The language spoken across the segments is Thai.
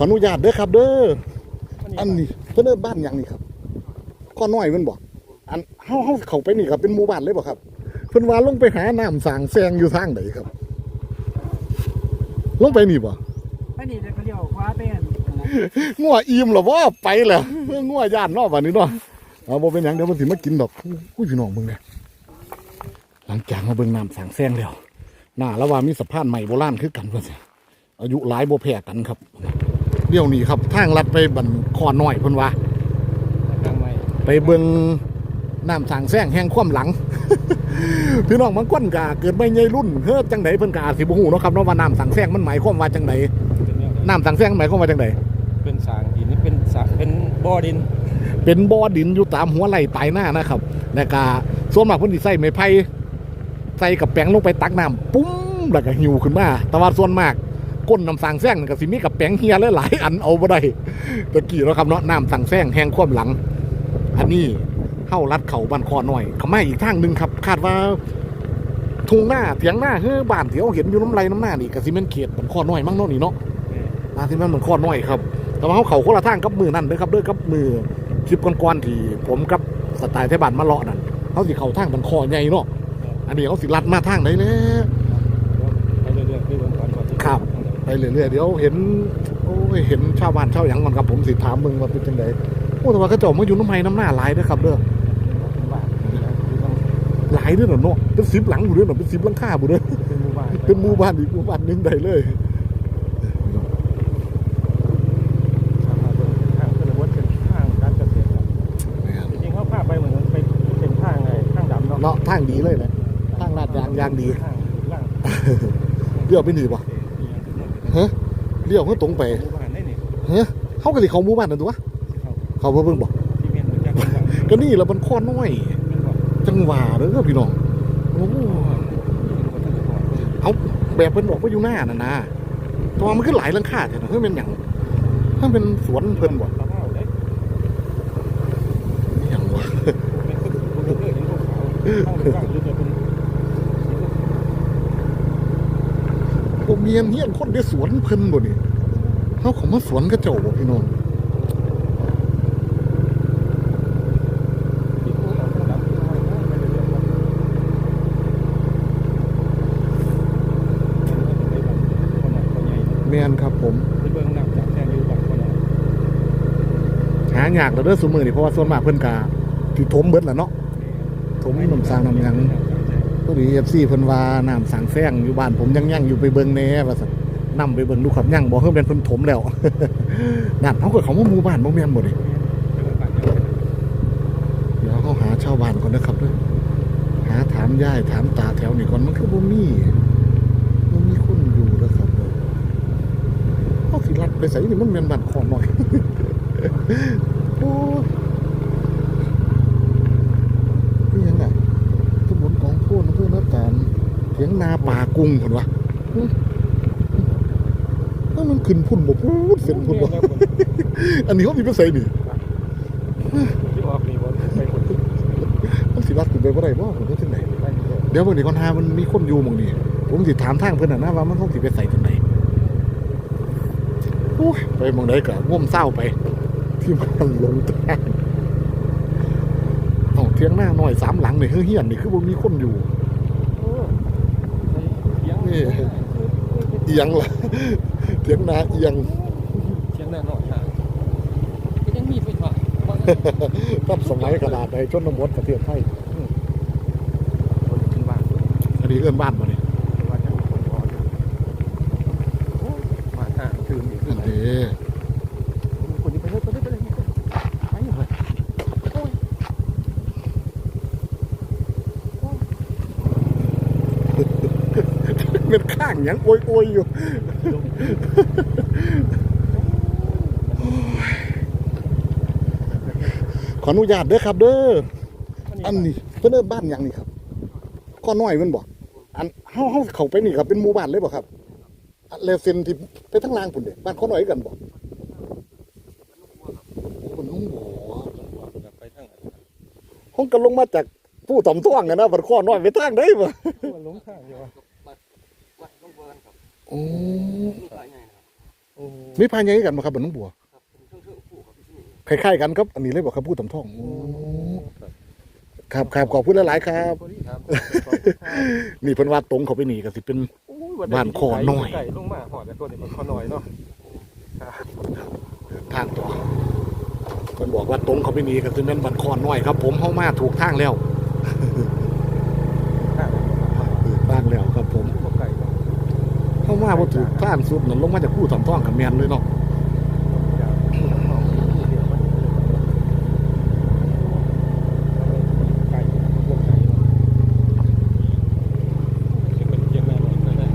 ออนุญาตเด้อครับ เด้ออันนี้เพิ่นเอิ้นบ้านหยังนี่ครับข้อน้อยเพิ่นบอกอันเฮาเฮาเข้าไปนี่ครับเป็นหมู่บ้านเลยบ่ครับ เพิ่นว่าลงไปหาน้ำสางแซงอยู่ทางไหนครับ ลงไปนี่บ่อันนี้เขาเรียกว่าคว้าเป็นงัวอิ่มเหรอบ่ไปแล้วงัวย่านเนาะบัดนี้เนาะเอาบ่เป็นหยังเดี๋ยวมันสิมากินดอกอุ้ยพี่น้องเบิ่งเด้หลังจากมาเบิ่งน้ำสางแซงแล้วน่าแล้วว่ามีสะพานใหม่โบราณคือกันเพิ่นสิอายุหลายบ่แพ้กันครับ เดี๋ยวนี้ครับทางลัดไปบันคอน้อยเพิ่นว่าทางใหม่ไปเบิ่งน้ำสางแซงแห่งความหลัง พี่น้องบางคนก็เกิดไม่ใหญ่รุ่นเฮ้อจังไดเพิ่นก็อาจสิบ่ฮู้เนาะครับเนาะว่าน้ำสางแซงมันหมายความว่าจังไดเป็นแนวน้ำสางแซงหมายความว่าจังไดเป็นสางดินนี่เป็นสางเป็นบ่อดิน เป็นบ่อดินอยู่ตามหัวไหล่ปลายหน้านะครับแล้วก็ส่วนมากเพิ่นสิใส่ไม้ไผ่ใส่กับแป้งลงไปตักน้ำปุ้มแล้วก็หิวขึ้นมาแต่ว่าส่วนมาก ก้นน้ำสางแซงนี่ก็สิมีกับแป้งเฮียหลายๆอันเอาบ่ได้ตะกี้เนาครับเนาะน้ำสางแซงแหงความหลัง อันนี้เข้ารัดเขาบ้านคอหน่อยขามาอีกทางหนึ่งครับ คาดว่าทุ่งหน้าเถียงหน้าเฮ้อบ้านที่เขาเห็นอยู่น้ำไรน้ำหน้านี่กสิเมนเขตบ้านคอหน้อยมั่งเนาะนี่เนาะนาที่มันมันคอหน้อยครับ แต่ว่าเขาเขาคนละทางกับมือนั่นเด้อครับเด้อกับมือคลิปก่อนๆที่ผมกับสไตล์ไทยบ้านมาเลาะนั่นเขาสิเขาทางบันคอใหญ่เนาะอันนี้เขาสิลัดมาทางไหนเลย ไปเรื่อยๆคือวันก่อนก่อนที่ ครับ ไปเรื่อยๆเดี๋ยวเห็นโอ้ยเห็นชาวบ้านชาวหยังก่อนครับผมสิถามมึงว่าเป็นจังไดโอ้แต่ว่าเขาเจ้ามาอยู่น้ำไห้น้ำหน้าหลายเด้อครับเด้อเป็นบ้านคือต้องหลายเด้อเนาะเป็นสิบหลังบุเด้อเนาะเป็นสิบหลังคาบุเด้อเป็นหมู่บ้านเป็นหมู่บ้านอีกหมู่บ้านหนึงได้เลยทางมาเบิ่งทางเป็นวัดเป็นทางการเกษตรครับจริงๆเขาพาไปเหมือนไปเป็นทางไงทางดำเนาะเนาะทางดีเลยนะทางลาดยางยางดีทางล่างเลี้ยวไปนี่บ่ฮะ เลี้ยวเขาตรงไปหมู่บ้านได้นี่ฮะเขาก็สิเขาหมู่บ้านนั่นตัวเขาเพิ่งบอกที่เมียนรู้จักกันบ้างก็นี่ละมันข้อน้อยเป็นบ่จังหวะเด้อพี่น้องโอ้เอาแบบเพิ่นออกไปอยู่หน้าน่ะนะแตัวามันก็หลายหลังคาแท้นะเฮ้ยเป็นหยังถ้าเป็นสวนเพิ่นบ่เขาเอาได้หยังวะเป็นคนคนเลือกเห็นพวกเขาเข้าในกล้องหรือจะเป็นผมเมียนเฮียนคนได้สวนเพิ่นบ่นี่ เฮาเของมาสวนกระจ้าบ่พี่น้องที่ผู้เอาข้างหลังที่เอาไปเรื่อยนคนใหญ่แม่นครับผมไปเบิ่งน้ำจากแทนอยู่บางคนน่ะหายากแล้วเด้อซุมื้อนี่เพราะว่าส่วนมากเพิ่นก็สิถมเบิดล่ะเนาะถมน้ำสร้างน้ำยังพอดี FC เพิ่นว่าน้ำสางแซงอยู่บ้านผมยังยังอยู่ไปเบิงแน่ว่าซั่ นนํไปเบิ่งดูครับยังบ่เพิ่นเป็นเพิ่นถมแล้วนั่นเฮาเก็เขามาหมู่บ้านบ่แม่นบ่นี่เดี๋ยวเขาหาชาวบ้านก่อนนะครับเด้อหาถามยายถามตาแถวนี้ก่อนมันคือบ่มีบ่มีคนอยู่เด้อครับเด้อเฮาสิลัดไปไสนี่มันแม่นบ้านคอหน้อยโอ้ยนี่ยังไงตำบลกองโพนอำเภอหน้าตาลเถียงนาป่ากุ้งเห็นวะ ถ้ามันขึ้นพุ่นบ่พูดเส้นพุ่นบ่อันนี้เขามีเป็นไสนี่ที่ออกนี่บ่ไปคนที่มันสิรัดขึ้นไปบ่ได้บ่ผมก็จังไดไปเรื่อยเดี๋ยววันนี้ก่อนหามันมีคนอยู่หม่องนี้ผมสิถามทางเพิ่นน่ะนะว่ามันต้องสิไปใส่จังไดโอ้ยไปหม่องใดก็ง่วมเศร้าไป ที่มันหลงทางเอ้าเถียงหน้าน้อยสามหลังนี่คือเฮียนนี่คือบ่มีคนอยู่ๆโอ้ไปเถียงนี่เอียงล่ะ เถียงนาเอียงเถียงแน่นอนค่ะก็ยังมีไฟฟ้าบางตั้สมัยขนาดในชนบทประเทศไทยคนขึ้นบ้านอันนี้เอื้อนบ้านมาเนี่ยว่าจะมีคนพออยู่โอ้มาห่างคืนอยู่อันนี้คนนี้ไปเลยไปเลยไปเลยไปอยู่เลยโอ้ยเป็นข้างหยังโอยโอยอยู่ ขออนุญาตเด้อครับ เด้ออันนี้เพิ่นเอิ้นบ้านหยังนี่ครับข้อน้อยเพิ่นบอกอันเฮาเฮาเข้าไปนี่ครับเป็นหมู่บ้านเลยบ่ครับอันแล้วเส้นที่ไปทางล่างพุ่นเด้บ้านข้อน้อยกันบ่โอ้มันนุ่งบ่ไปทางไหนห้องก็ลงมาจากผู้ต่อมท่วงอะนะบัดข้อน้อยไปทางได้บ่มันหลงทางอยู่ วะโอ้โอ้มีพานใหญ่กันบ่ครับบ้านหน้องบัวคล้ายๆกันครับ อันนี้เลยบอกครับพูดตำท่องโอ้ครับครับขอบคุณหลายๆครับนี่เพิ่นว่าตรงเขาไปนี่ก็สิเป็น บ้านคอน้อย ไก่ลงมาหอดแต่ตัวนี้มันคอน้อยเนาะทางต่อเพิ่นบอกว่าตรงเขาไปนี่ก็สิเป็นบันคอนน้อยครับ ผมเฮามาถูกทางแล้ว ข้าง ถูกทางแล้วครับ ผม บ่ไก่เนาะ เฮามาบ่ถูกทางสุดนั่นลงมาจากผู้ทำท่องกับแม่นเลยเนาะจากผู้นำเข้าผู้เดียวมันไก่พวกไก่เนาะจะเป็นเพียงแม่หน่อยก็ได้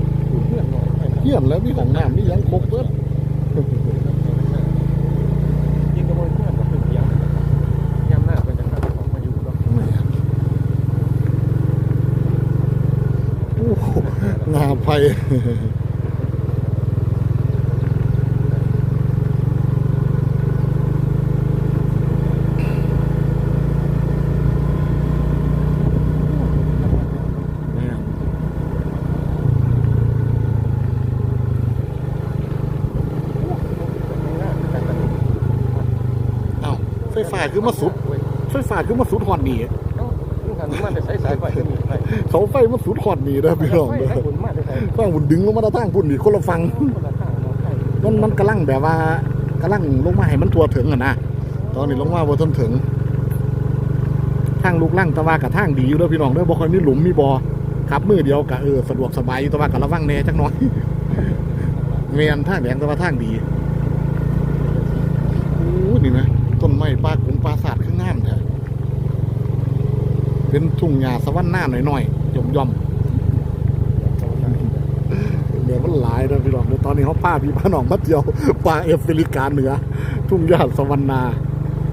เพื่อนหน่อยไปนะ เฮียนแล้วมีห้องน้ำมีหยังครบเบิด ยิงกระโมยเพื่อนกับเพื่อนเพียงยามหน้าเป็นจังหวะของมาอยู่เนาะ แม่นโอ้โหงาไผ แม่นเอ้าไฟฟ้าคือมาสุดไฟฟ้าคือมาสุดฮอดนี่เอ้าลูกหันมาแต่สายสายไฟก็มีไฟเสาไฟมาสุดฮอดนี่เด้อพี่น้องไฟเด้อให้หมุนมาแต่สายฟังบุญดึงลงมาทางพุ่นนี่คนละฟังคนละข้างเนาะไฟมันมันกำลังแบบว่ากำลังลงมาให้มันทั่วถึงอะนะตอนนี้ลงมาบ่ทันถึงทางลูกลั่งแตะว่ากับทางดีอยู่เด้อพี่น้องเด้อบ่ค่อยมีหลุมมีบ่อขับมือเดียวก็เออสะดวกสบายอยู่แตะว่าก็ระวังแหน่จักหน่อยแม่นทางแดงแตะว่าทางดีโอ้นี่นะต้นไม้ปลากงปลาสาดข้างงามแท้ เป็นทุ่งหญ้าสวรรค์หน้าหน่อยๆย่อมๆเดี๋ยวมันหลายนะพี่น้องเดี๋ยตอนนี้เขาป้าพี่ป้าน้องมาเที่ยวป่าเอฟริกาเหนือ ทุ่งหญ้าสวรรณา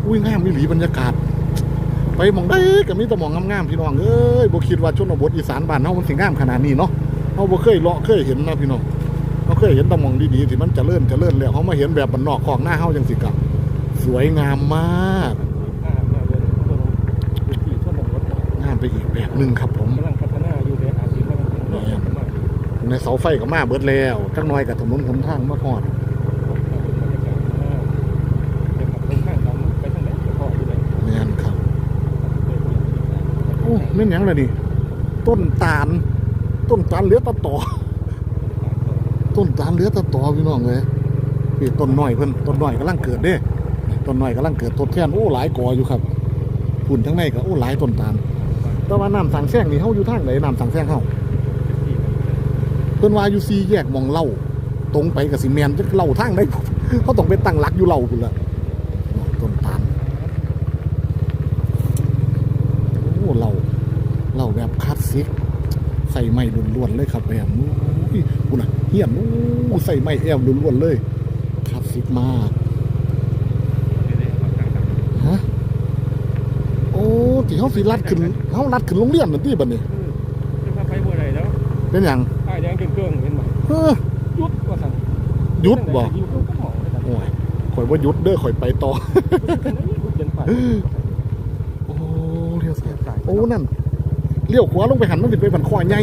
อุ้ยงามมิหลีบรรยากาศ ไปมองได้ก็มีต่หมองงามๆพี่น้องเอ้ยบ่คิดว่าชนบทอีสานบ้านเฮามันสิงามขนาดนี้เนาะเฮาบ่เคยเลาะเคยเห็นนะพี่น้องเฮาเคยเห็นต่หมองดีๆที่มันจะเจริญเจริญแล้วเฮามาเห็นแบบบ้านอกของหน้าเฮาจังสิกะสวยงามมาก อ่ามาเดินเดินพื้นที่ชนบทเนาะ งาม ไปอีกแบบหนึงครับผมกำลังพัฒนาอยู่ในอาชีพกำลังพัฒนามาในเสาไฟก็มาเบิดแล้วจักหน่อยกับถนนหนทางมาฮอดบรรยากาศมากจะขับไปข้างเราไปทางไหนจะพออยู่เลยแม่นครับโอ้แม่นหยังล่ะนี่ต้นตาล ต้นตาลเหลือแตะต่อ ต้นตาลเหลือแตะต่อพี่น้องเลยพี่ต้นน้อยเพิ่นต้นน้อยกำลังเกิดเด้ต้นน้อยกำลังเกิดทดแทนโอ้หลายกออยู่ครับฝุ่นทั้งในก็โอ้หลายต้นตาล แต่ว่าน้ำสังแซงนี่เฮาอยู่ทางไหนน้ำสังแซงเฮาเพิ่นว่าอยู่ซีแยกมองเล่าตรงไปกับสิแมนจะเล่าทางได้เขาต้องไปตั้งหลักอยู่เล่าพุ่นละต้นตาลโอ้เล่าเล่าแบบคลาสสิกใส่ไม้ล้วนๆเลยครับแอมอุ้ยคุณน่ะเฮียนอู้ใส่ไม้แอมล้วนๆเลยคลาสสิกมากฮะโอ้ ที่เขาสิลัดขึ้นเขาลัดขึ้นโรงเรียนนั่นที่บัดนี้จะมาไปบัวใดแล้วเป็นหยังป้ายแดงเกิงๆเห็นไหมเฮ้อยุดว่าสั่งหยุดบ่ยุดก็หมอเลยโอ้ยข่อยว่าหยุดเด้อข่อยไปต่อยุดเย็นไปโอ้เลี้ยวซ้ายโอ้นั่นเลี้ยวขวาลงไปหันมันสิไปบันคอใหญ่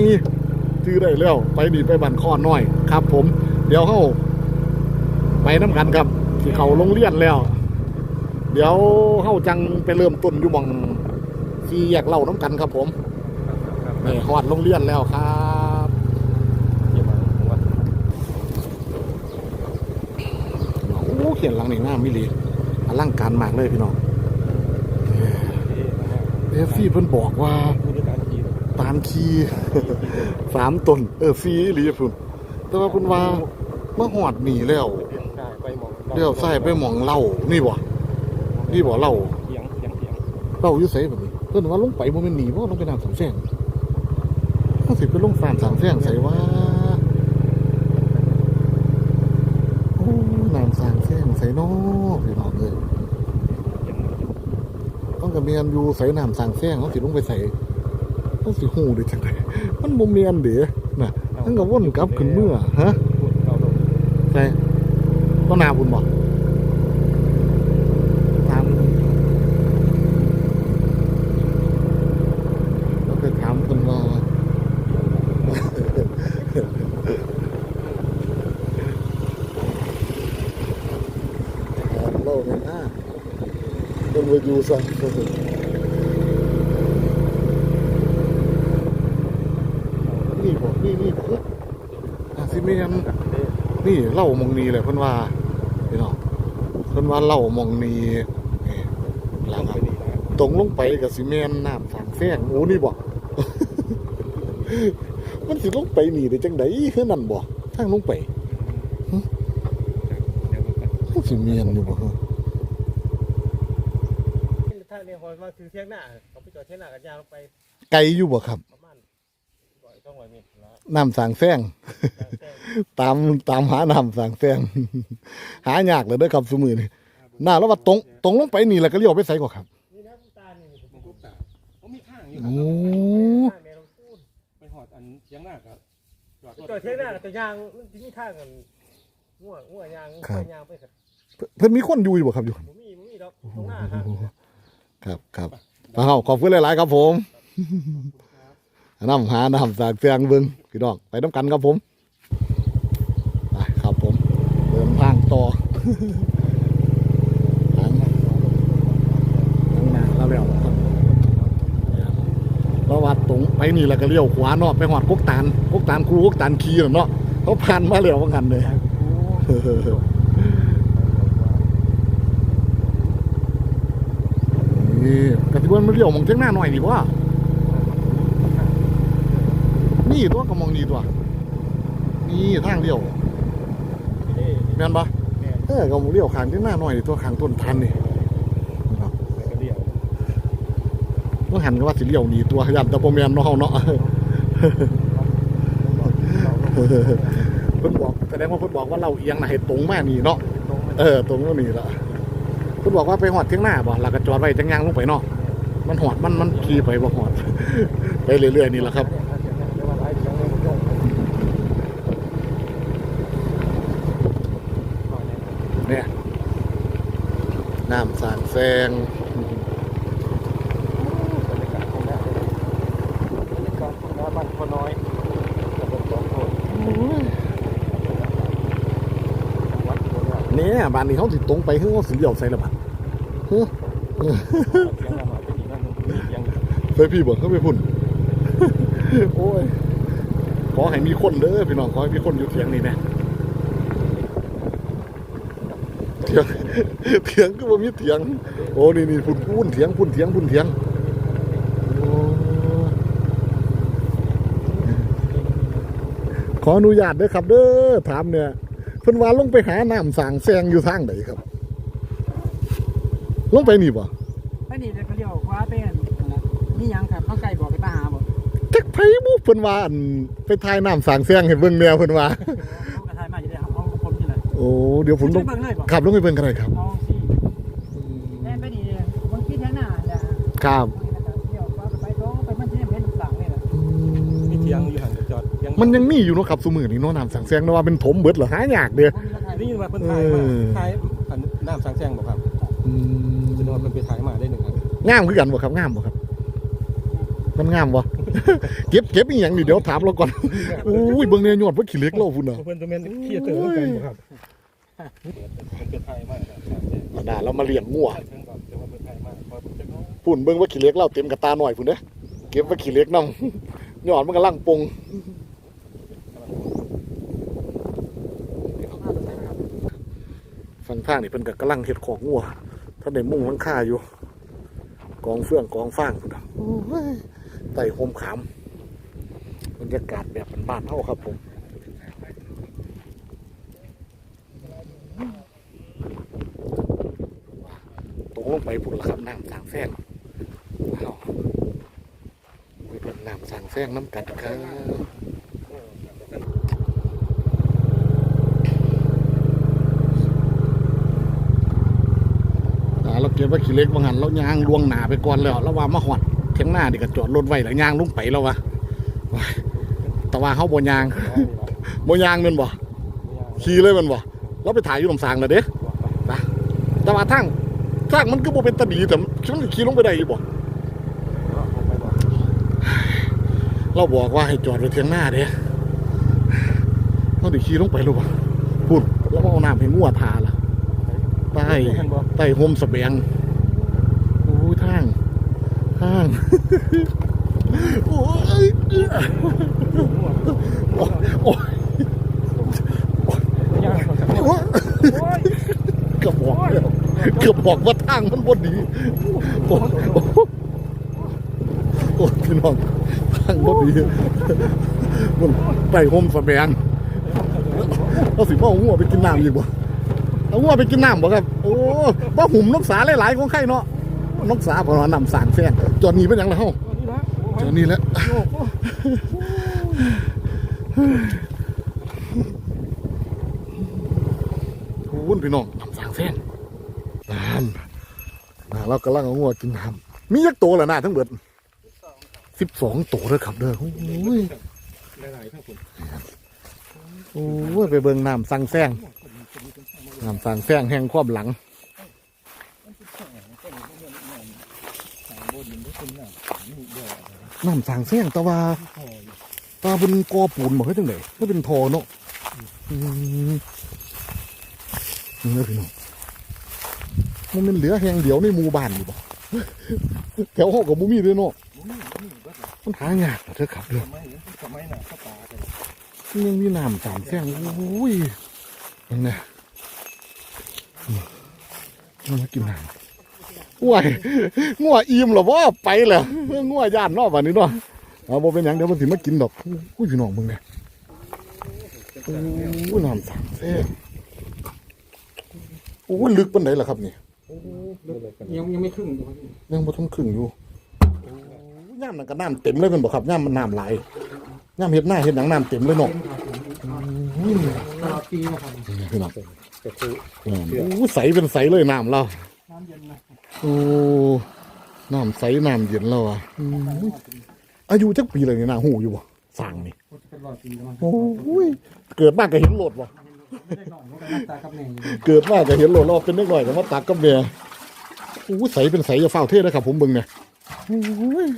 ชื่อได้แล้วไปดีไปบันคอน้อยครับ ผม เดี๋ยวเฮาไปน้ำกันครับที่เขาโรงเรียนแล้ว เดี๋ยวเฮาจังไปเริ่มต้นอยู่หมอง ที่แยกเล่าน้ำกันครับผมนี่ฮอดโรงเรียนแล้วครับโอ้เขียนหลังนี่งามมิลีอลังการมากเลยพี่น้องเอฟซีเพิ่นบอกว่าตามคีสามตนเออฟรีอีหลีพุ่นแต่ว่าคุณว่าเมื่อหอดหนีแล้วเลี้ยวใส่ไปหมองเหล่านี่บ่นี่บ่เหล่าเสียงเสียงเสียงเหล่าอยู่ไสแบบนี้ เพิ่นว่าลงไปบ่แม่นหนีบ่ลงไปน้ำสังแสงเขาสิไปลงฟานสังแสงใส่ว่าโอ้น้ำสังแสงใส่น้อพี่น้องเอ้ยต้องกับเมียนอยู่ใส่น้ำสังแสงเขาสิลงไปใส่เขาสิฮู้ได้จังไดมันบ่เมียนเด้น่ะมันก็วนกลับขึ้นเมื่อฮะใช่ต้นนาบุญบอกตามเราเคยถามคนว่า มันมาอยู่ซะนี่บ่นี่นี่บ่อาซิเมียนนี่เล่ามองนีเลยเพิ่นว่าพี่น้องเพิ่นว่าเล่ามองนีนี่หลังอะตรงลงไปกับซีเมนน้ำฝังแฟงโอ้นี่บ่ มันสิลงไปนี่ได้จังไดคือนั่นบ่ทางลงไปมันสิเมียนอยู่บ่ฮะ ถ้าเนี่ยพอมาคือเที่ยงหน้าเขาไปจอดเที่ยงหน้ากันยาวลงไปไกลอยู่บ่ครับ ประมาณร้อยสองร้อยเมตรแล้วน้ำสางแฟงตามตามหาน้ำสางแฟงหายากเลยเด้อครับซุมื้อนี่น่าแล้วว่าตรงตรงลงไปนี่แล้วก็เลี้ยวไปไสก่อครับนี่นะตานี่มันกุ๊กตาเขามีทางอยู่โอ้ทางแม่ลงพูนไปหอดอันเทียงหน้าครับจอดรถจอดเที่ยงหน้าแต่ยางมันจะมีทางกันง่วงง่วงยางง่วงยางไปครับเพิ่นมีคนอยู่อยู่บ่ครับอยู่ ผมมีผมมีดอกตรงหน้าครับ ครับครับเอาขอบคุณหลาย ๆ ครับผมน้ำหาน้ำสากเสียงเบิ่งพี่น้องไปน้ำกันครับผมไปครับผมเดินทางต่อทางทางนาแล้วแล้วครับเพราะว่าตรงไปนี่แล้วก็เลี้ยวขวาเนาะไปหอดกกตาลกกตาลครูกกตาลคีนเนาะเขาผ่านมาแล้วว่างันเลย นี่กติวันมันเลี้ยวมองเทียงหน้าหน่อยดีว่า นี่ตัวก็มองนี่ตัว นี่ทางเลี้ยวแม่นปะเออก็มองเลี้ยวขางเทียงหน้าหน่อยนี่ตัวขางต้นพันนี่นะครับก็เดี่ยวต้องหันก็ว่าสิเลี้ยวหนีตัวยันแตะโปแมนเนาะเฮาเนาะเพิ่นบอกแสดงว่าเพิ่นบอกว่าเราเอียงน่ะให้ตรงมานี่เนาะตรงมันเออตรงนี้นี่ละ คุณบอกว่าไปหอดเทียงหน้าบ่แล้วก็จอดไว้จังยางลงไปเนาะมันหอดมันมันขี่ไปบ่หอด ไปเรื่อยๆนี่แหละครับเนี่ยน้ำสารแซง บรรยากาศของหน้าเลยบรรยากาศของหน้าบ้านพอน้อยตำบลสองโทนวัดโพธิ์ เนี่ย บ้านนี้เขาสิตรงไปเฮ้ยเขาสิเลี้ยวใส่ละบัดเฮ้ยเสียงเรามาไปอีกนั่นมีเสียงเคยพี่บอกเขาไปพุ่น โอ้ย ขอให้มีคนเด้อพี่น้องขอให้มีคนอยู่เถียงนี่นะเถียงเถียงก็ว่ามีเถียง โอ้นี่นี่พุ่นพุ่นเถียงพุ่นเถียงพุ่นเถียงโอ้ขออนุญาตเด้อครับเด้อถามเนี่ย เพิ่นว่าลงไปหาน้ำสางแซงอยู่ทางไหนครับ ลงไปนี่บ่ไปนี่เลยเขาเรียกว่าเป็นนี่ยังครับเขาไก่บอกไปตาหาบอกจักไผบุเพิ่นว่าอั่นไปถ่ายน้ำสางแซงให้เบิ่งแนวเพิ่นว่าเขากระทายมาอยู่เลยครับเอาผมที่ไหนโอ้เดี๋ยวผมต้องเบิ่งเลยบอกขับลงไปเบิ่งกันเลยครับเอาสิแน่ไปนี่เลยบางทีแท้หน้าจะครับ มันยังมีอยู่เนาะครับซุมื้อนี้เนาะน้ำสางแซงเนาะว่าเป็นถมเบิดเหรอหายากเด้อผมมีราคาได้ยินว่าเพิ่นถ่ายมาเออ ถ่ายอันน้ำสังแซงบอกครับอืมจะนึกว่าเพิ่นไปถ่ายมาได้หนึ่งครับงามคือกันบ่ครับงามบ่ครับ มันงามบ่ เก็บเก็บอีหยังนี่เดี๋ยวถามเราก่อนอุ้ยเบิ่งเนี่ยยอดเพิ่นขี้เหล็กเราพุ่นน่ะ เพิ่นจะเป็นเคียเตอร์กันบ่ครับเพิ่นไปถ่ายมาครับสังแซงอันน่ะเรามาเลี้ยงงัวถ่ายเพิ่นก่อนแต่ว่าเพิ่นถ่ายมาเพราะเพิ่นจะน้องพุ่นเบิ่งว่าขี้เหล็กเราเต็มกระตาหน่อยพุ่นเด้อเก็บไว้ขี้เหล็กนำยอดมันกำลังปง ฝั่งทางนี่เพิ่นก็กำลังเฮ็ดของงัวถ้าได้มุ่งหลังคาอยู่ กองเฟื่องกองฟางพุ่นะโอ้ยไต่โฮมขามบรรยากาศแบบบ้านๆเฮาครับผมตกลงไปพุ่นละครับน้ำสางแฟงเอาไปเป็นน้ำสางแฟงน้ำกัดครับ เราเก็บไว้ขี้เล็กบางหันเรายางลวงหนาไปก่อนแล้วแล้วว่ามาหอดเทียงหน้าดิก็จอดรถไว้แล้วยางลงไปแล้ววะว้ายแต่ว่าเขาบ่ยางบ่ยางแมันบ่ขี่เลยแมันบ่เราไปถ่ายอยู่ลำสางแล้วเด้นะแต่ว่าทางทางมันก็บ่เป็นตาดีแต่มันขี่ลงไปได้อยู่บ่เราบอกว่าให้จอดไว้เทียงหน้าเด้เราได้ขี่ลงไปหรือเปล่าพูดแล้วเอาน้ำให้งัวทาล่ะ ใต้ใต้โฮมสะแบงห้างโอ้ยโอ้ยย่างเขาจะโอ้ยเกือบบอกแล้วเกือบบอกว่าทางมันบ่ดีโอ้ยโอ้ยพี่น้องทางบ่ดีมันไปโฮมสแบงเอาสิพ่อหัวไปกินน้ำอีกบ่ เอาหัวไปกินน้ำบ่ครับ โอ้ว่าหุ่มนกสาหลายๆของใครเนาะนกสาพอเรานำสารแซงจอดหนีเป็นหยังไงเฮานี่ละจอดหนีแล้วโอ้ยพี่น้องนำสางแซงนานนะเรากำลังเอาหัวกินน้ำมียักษ์โตแล้วนะทั้งเบิดสิบสองโตเลยครับเด้อโอ้ยหลายๆทั้งคนโอ้ยไปเบิ่งน้ำสังแซง น้ำสังแซงแห่งความหลังน้ำสังแซงต่ว่าตว่าเป็นกอปูนบอกให้จังไหนไม่เป็นทอเนาะนี่นะพี่น้องมันเป็นเหลือแห่งเดียวในหมู่บ้านอยู่บ่แถวห้องกับบุมีด้วยเนาะมันหายากนเธอขับเรือสมัยสมัยน่ะเขาตากันยังมีน้ำสามแซงโอ้ย ยังไงมันมากินน้ำง่วยง่วอิ่มเหรอว่าไปแล้วง่วย่านเนอกวันนี้เนาะเอาบ่เป็นหยังเดี๋ยวมันสิมากินดอกอุ้ยพี่น้องมึงเนี่ยโอ้ยน้ำสามแซงโอ้ยลึกปานไหนล่ะครับนี่ยังยังไม่ครึ่งอยู่ครับยังบ่ทันครึ่งอยู่โอ้ยย่ามนั่นก็น้ำเต็มเลยเป็นบ่ครับย่ามมันน้ำไหลย่ามเฮ็ดหน้าเฮ็ดหนังน้ำเต็มเลยเนาะเป็ นครับผมอืมตลอดปีนะครับนี่พี่น้องก็คืออืมโอ้ใสเป็นใสเลยน้ำเราน้ำเย็นนะโอ้น้ำใสน้ำเย็นแล้วอะอืมอายุจักปีเลยนี่นะหูอยู่บ่สร้างนี่ก็จะเป็นรอดปีแล้วมั้งโอ้ยเกิดมากก็เห็นโหลดบ่ไม่ได้นอนก็หน้าตากับแม่อยู่เกิดมากก็เห็นโหลดเราเป็นเล็กหน่อยก็มาตักกับเมียโอ้ใสเป็นใสอย่าเฝ้าเทศนะครับ ผมเบิ่งเนี่ยโอ้ย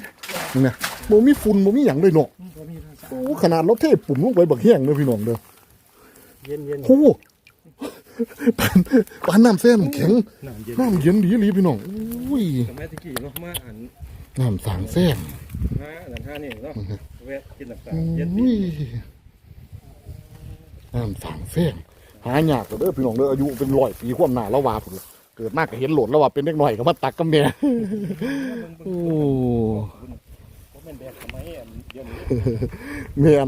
นี่เนี่ยบ่มีฝุ่นบ่มีหยังเลยเนาะ ตัวนี้นะ โอ้ขนาดรถเทศปุ่มลงไปบักแห้งเด้อพี่น้องเด้อ เย็นเย็นโอ้ปานปานน้ำแซ่น้ำแข็งน้ำเย็นน้ำเย็นดีหลีพี่น้องอุ้ยสมัยตะกี้เนาะมาอ่านน้ำสางแซ่บห้าหลังห้านี่เนาะแวะกินน้ำตาลอุ้เย็นดียน้ำสางแซ่บหายากกว่าเด้อพี่น้องเด้ออายุเป็นร้อยปีความหน้าแล้วว่าพุ่นล่ะเกิดมากก็เห็นโหลดแล้วว่าเป็นเด็กน้อยก็มาตักกับแม่โอ้เพราะมันแบบสมัยอันเดี๋ยว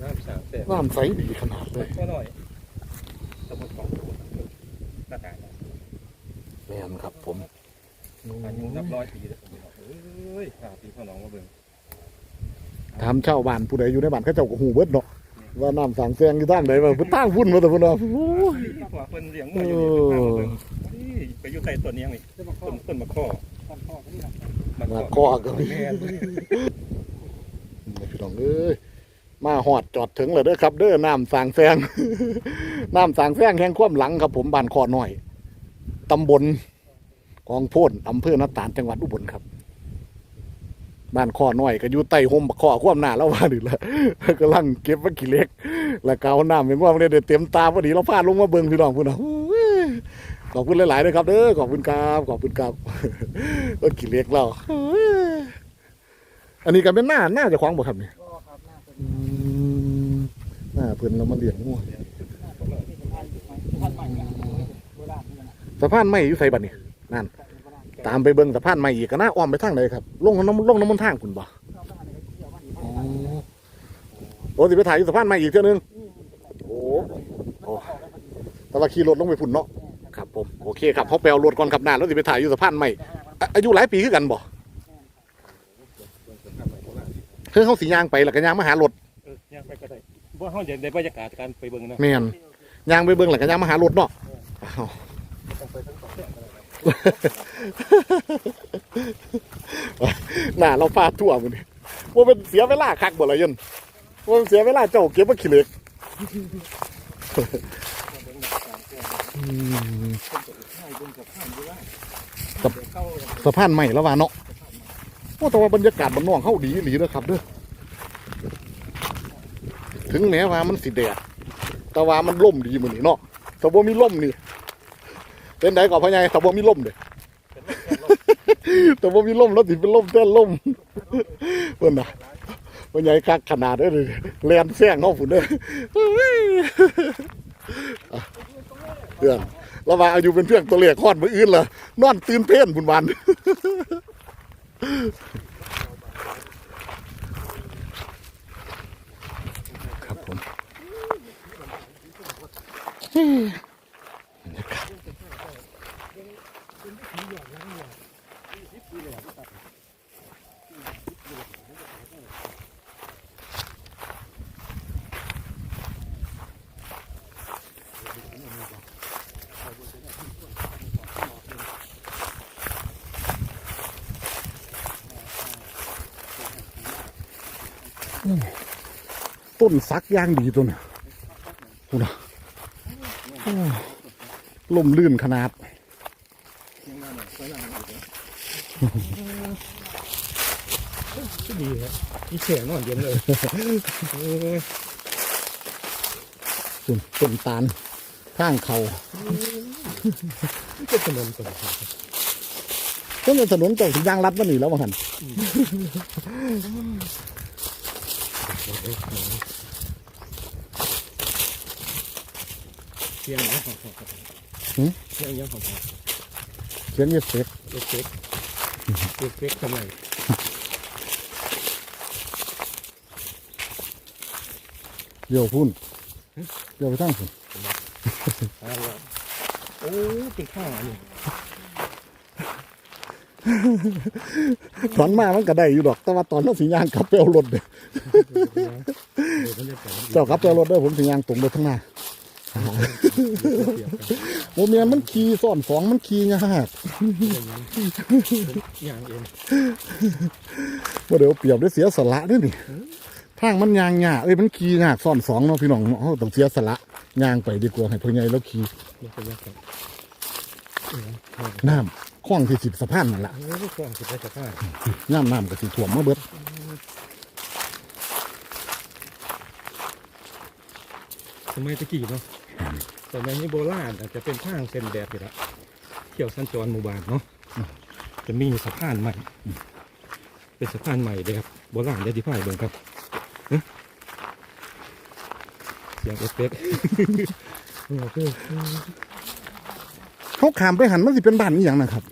นี้แม่นเป็นเพลงแต่สมัยโบราณเลยครับน้ำสามแสนน้ำใสดีขนาดเลยก็หน่อยสมุดของหน้าต่างแม่นครับผมอายุนับร้อยปีเลยผมบอกเอ้ยห้าปีพ่อน้องมาเบิ่งถามชาวบ้านผู้ใดอยู่ในบ้านเขาเจ้าก็หูเบิดเนาะว่าน้ำสางแซงอยู่ทางใดว่าเพิ่นทางพุ่นมาแต่พุ่นเนาะโอ้ยหัวเพิ่นเลี้ยงมาอยู่นี่ข้างมาเบิ่งนี่ไปอยู่ใต้ต้นยังนี่จะมาข้อต้นต้นมะข้อข้อข้อนี่นะมะมาข้อก็ก็มีแม่นพี่น้องเอ้ย มาหอดจอดถึงเลยเด้อครับ เด้อน้ำสางแซง น้ำสางแซงแห่งความหลังครับ ผมบ้านคอน้อยตำบลกองโพนอำเภอนาตาลจังหวัดอุบลครับบ้านคอน้อยก็อยู่ใต้ห่มบักคอความหน้าแล้วว่าดิละกำลังเก็บวักกี่เล็ก แล้วก็เอาน้ำเป็นว่าไม่ได้เต็มตาพอดีเราพลาดลงมาเบิ่งพี่น้องพูดนะขอบคุณหลายๆเลยครับเด้อขอบคุณครับขอบคุณครับวักกี่เล็กเราอันนี้ก็เป็นหน้าหน้าจะคว้าของบ่ครับนี่ก็ครับเนอืม หน้าเพิ่อนเรามาเลี้ยงงัวท่านใหม่นะโบราณนี่นะสะพานไม้อยู่ไสบัดนี่นั่น ตามไปเบิ่งสะพานไม้อีกก็น่าอ้อมไปทางไหนครับ ลงน้ำลงน้ำมันทางคุณบ่โอ้สิไปถ่ายอยู่สะพานไม้อีกเท่านึง โอ้โอ้ต่ว่าขี่รถลงไปพุ่นเนาะ ครับผม โอเคครับเขาไปเอารถก่อนครับหน้าแล้วสิไปถ่ายอยู่สะพานไม้อะอายุหลายปีคือกันบ่คือเขาสียางไปแล้วก็ยางมาหารถยางไปก็ได้ บ่เฮาอยากได้บรรยากาศการไปเบิ่งนะแม่นยางไปเบิ่งแล้วก็ยางมาหารถเนาะอ้าวต้องไปทั้งสองแสนก็ได้ หน้าเราฟาดทั่วมันนี่ว่าเป็นเสียเวลาคักบ่ละยันว่าเป็นเสียเวลาเจ้าเก็บมาขี้เหล็กอืมกับสะพานใหม่แล้วว่าเนาะว่าแต่ว่าบรรยากาศมันน่องเข้าดีหลีนะครับเด้อ ถึงแม้ว่ามันสิแดด แต่ว่ามันล่มดีเหมือนนี่เนาะแต่ว่ามีล่มนี่ เป็นไดก่อนพ่อใหญ่แต่ว่ามีล่มเด้เป็นแต่ว่ามีล่มแล้วสิเป็นล่มแท่ล่มเพิ่อนน่ะเพิ่นใหญ่คักขนาดนี้เลยแลนแซงเฮาพุ่นเด้อเฮ้ยเพื่อนระหว่างอายุเป็นเพื่อนตัวเลขฮอดมืออื่นล่ะนอนตื่นเพ่นพุ่นวัน ครับผม บรรยากาศต้นสักย่างดีตัวเนี่ยคุณนะ ล่มลื่นขนาดดีครับอีเสียงนอนเย็นเลยโอ้ยส่วนต้นตาลข้างเขานี่ก็ถนนตรงต้นถนนเจ้าถึงยางรัดมันนี่แล้วมาหันเสียงยัง ของเสียงยังของเสียงเงียบเสียเล็กเล็กเล็กเล็กทำไมเดี๋ยวพุ่นเดี๋ยวไปตั้งพุ่นอะไรโอ้เป็นข้าวนี่ถอนมามันก็ได้อยู่ดอก แต่ว่าตอนนั้นสียางกลับไปเอารถเด้อเดี๋ยวมันจะแต่เจ้ากลับไปเอารถเด้อผมสียางตรงไปข้างหน้า โมเมียนมันขี่ซ่อนสองมันขี่ยากอย่างเองว่าเดี๋ยวเปรียบได้เสียสละด้วยนี่ทางมันยางยากเอ้ยมันขี่ยากซ่อนสองเนาะพี่น้องเนาะเราต้องเสียสละยางไปดีกว่าให้พ่อใหญ่แล้วขี่มันเป็นยังไงน้ำคล้องที่สิบสะพานนั่นแหละโอ้ยกว้างสุดได้จะได้ย่ำน้ำก็สิถ่วมมาเบิดสมัยตะกี้เนาะ สมัยนี้โบราณอาจจะเป็นทางเส้นแบบอยู่แล้วเที่ยวสัญจรหมู่บ้านเนาะจะมีสะพานใหม่ เป็นสะพานใหม่เลยครับโบราณได้ที่พ่ายเบิ่งครับฮะเสียงเอฟเฟกต์เขาขามไปหันมันสิเป็นบ้านอีหยังนะครับ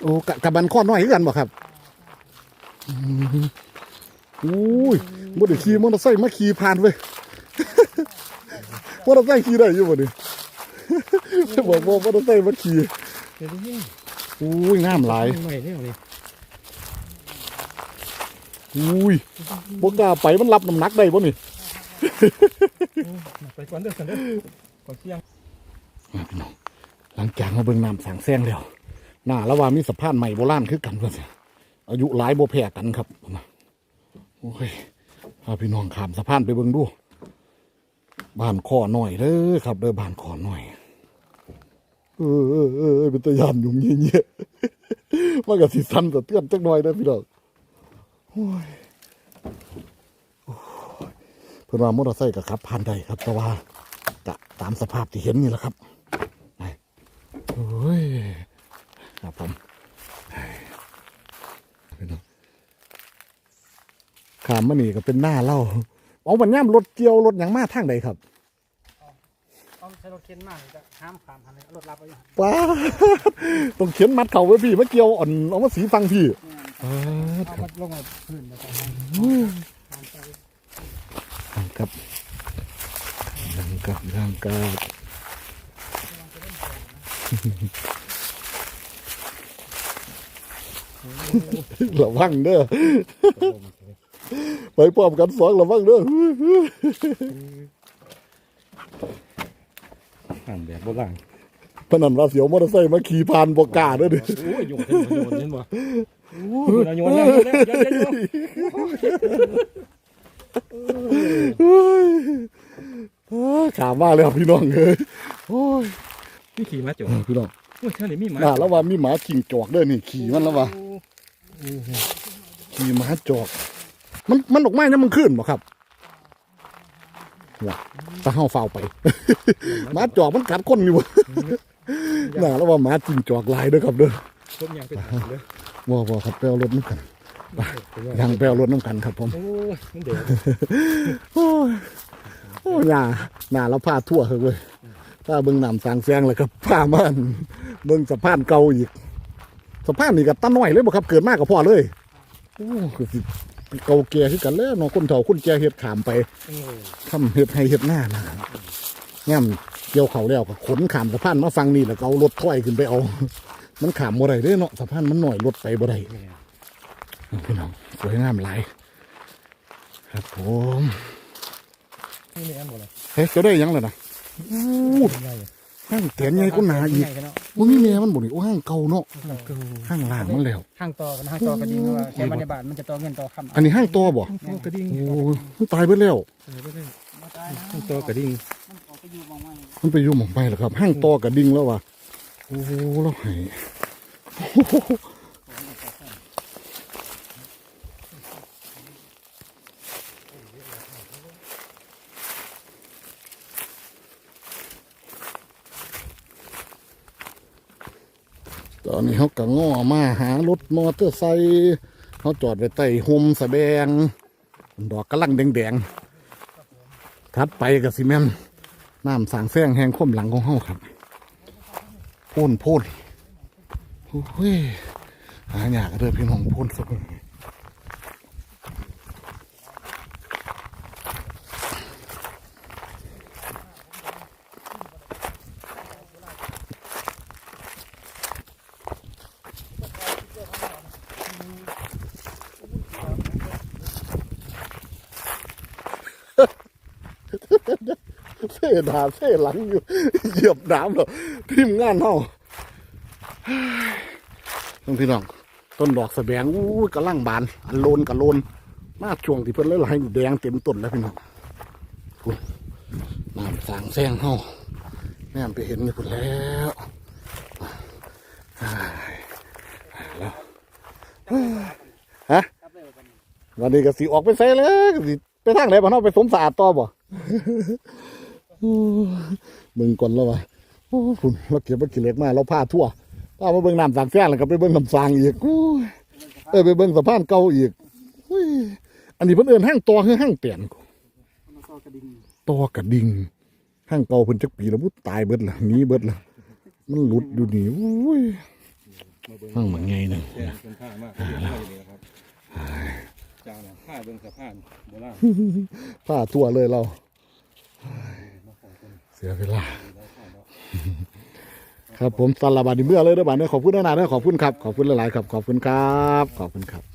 โอ้กะกับบันข้อน้อยคือกันบ่ครับอืมอุ้ยบ่ได้ขี่มอเตอร์ไซค์มาขี่ผ่านเว้ย มอเตอร์ไซค์ขี่ได้อยู่บ่นี่บอกว่ามอเตอร์ไซค์มาขี่เดี๋ยวนี้อุ้ยงามหลายใหม่เนี่ยนี่อุ้ยบ่กล้าไปมันรับน้ำหนักได้บ่นี่ไปก่อนเด้อกันเด้อก่อนเที่ยงมาพี่น้องหลังจากมาเบิ่งน้ำสางแซงแล้วหน้าละว่ามีสะพานใหม่โบราณคือกันเพื่อนอายุหลายบ่แพ้กันครับโอ้ยพาพี่น้องข้ามสะพานไปเบิ่งดู บ้านข้อหน่อยเด้อครับเด้อบ้านข้อหน่อยเออเออเออเป็นตะยานอยู่เงี้ยเงี้ยๆมันก็สิสั่นสะเทือนจักหน่อยเด้อพี่น้องโอ้ยโอ้ยเพิ่อนว่ามอเตอร์ไซค์ก็ขับผ่านได้ครับ แต่ว่าก็ตามสภาพที่เห็นนี่แหละครับไปโอ้ยครับผมพี่น้องขามมานี่ก็เป็นหน้าเล่า เอาบันย่ำรถเกี่ยวรถหยังมาทางใดครับต้องใช้รถเข็นมากจะห้ามขามหันเลยรถรับเอาอยู่ป้าดต้องเขียนมัดเข่าไว้พี่มาเกี่ยวอ่อนเอามาสีฟังพี่ป้าดเอาครับมาลงมาพื้นมาตรงนั้นตามไปยังกับยังกับยังกับระวังเด้อไป พร้อมกันสองระวังเด้อผ่านแบบโบราณพนันว่าเสียวมอเตอร์ไซค์มาขี่ผ่านบอกกล้าเด้อดิโอ้ยโยนเห็นบ่โยนเห็นบ่โอ้ยโยนแล้วโยนแล้วโยนแล้วโยนแล้วเฮ้ยเอ้ยขามมาแล้วพี่น้องเอ้ยโอ้ยนี่ขี่มาจ่อพี่น้องโอ้ยเท่านี้มีหมาน่าแล้วว่ามีหมาขี่จอกเด้อนี่ขี่มันแล้วว่าขี่หมาจอก มันมันออกไม้นะมันขึ้นบ่ครับว่ะตาเฮาเฝ้าไปหมาจอกมันกัดคนอยู่บ่น่าแล้วว่าหมาจิ้งจอกลายเด้อครับเด้อผมยังไปถามเลยบ่บ่ครับไปเอารถน้ำกันผมว่ายังไปเอารถน้ำกันครับผมโอ้ยมันเดือดโอ้ยโอ้ยหน้าหน้าเราพาทั่วเลยเว้ยพาเบิ่งน้ำสางแซงแล้วก็พามันเบิ่งสะพานเก่าอีกสะพานนี่ก็ตั้น้อยเลยบ่ครับ เกิดมากกับพ่อเลยโอ้คือสิ เก่าแก่คือกันแล้วเนาะคนเฒ่าคนแก่เฮ็ดขามไปโอ้ทำเฮ็ดให้เฮ็ดหน้านะครับง่ามเกี่ยวเขาแล้วก็ขนขามสะพานมาฟังนี่แล้วก็เอารถถ้อยขึ้นไปเอา มันขามบ่ได้เด้เนาะสะพานมันหน่อยรถไปบ่ได้แม่พี่น้องสวยงามหลายครับผมนี่ไม่อันหมดเลยเฮ้ยจะได้หยังเลยนะอู้ใหญ่ห้างแขนใหญ่ก็หนาอีกใหญ่กันเนาะว่ามีแม่มันบ่นี่โอ้ห้างเก่าเนาะเกินห้างล่างมันแล้วห้างต่อกันห้างต่อกันดีเพราะว่าแค่บรรยาบาลมันจะต่อเงินต่อคำอันนี้ห้างตัวบ่โอ้กระดิ่งโอ้ยมันตายไปแล้วมาตายนะต้องตัวกระดิ่งมันออกไปอยู่มองว่ามันไปอยู่หม่องไปเหรอครับ ห้างตัวกับดิ่งแล้วว่ะโอ้แล้วให้ ตอนนี้เขากะง้อมาหารถมอเตอร์ไซค์เขาจอดไว้ใต้โฮมสะแบง ดอกกระลังแดงๆทัดไปกับซีเมนน้ำสางแซงแหงข้มหลังของเฮาครับพ่นพ่นโอ้ยหาอยากเด้อพี่น้องพ่นสักหน่อย เส้ดาเส้หลังอยู่เหยียบน้ำเหรอทีมงานเฮาต้องพี่น้อง ต้นดอกสะแบงอู้ยกำลังบาน อันโลนกับโลนมาช่วงที่เพิ่นเลยหลายแดงเต็มต้นแล้วพี่น้องพุ่นน้ำสางแซงเฮาแม่ไปเห็นนี่พุ่นแล้วแล้วฮะวันนี้ก็สิออกไปใส่เลยก็สิไปทางไหนบ่เนาะไปสมสะอาดต่อบ่ โอ้ยมึงก่อนแล้ววะโอ้ยคุณเราเก็บมากี่เล็กมาเราพาทั่วพามาเบิ่งน้ำสางแซงแล้วก็ไปเบิ่งน้ำสางอีกโอ้ยเออไปเบิ่งสะพานเก่าอีกโอ้ยอันนี้เพิ่นเอิ้นห้างตอคือห้างเตียนมันต่อกระดิ่งตอกระดิ่งห้างเก่าเพิ่นจักปีแล้วพุตายเบิดละหนีเบิดละมันหลุดอยู่นี่โอ้ยมาเบิ่งห้างมันไงนึงแจ้งเป็นผ้ามากเรียบร้อยเลยนะครับจ้าเนี่ยผ้าเบิ่งสะพานโบราณพาทั่วเลยเราเสียเวลา ครับผมสารบัดนี้เมื่อเลยเด้อบัดนี้ขอบคุณนานะเด้อขอบคุณครับ ขอบคุณหลายๆครับ ขอบคุณครับ ขอบคุณครับ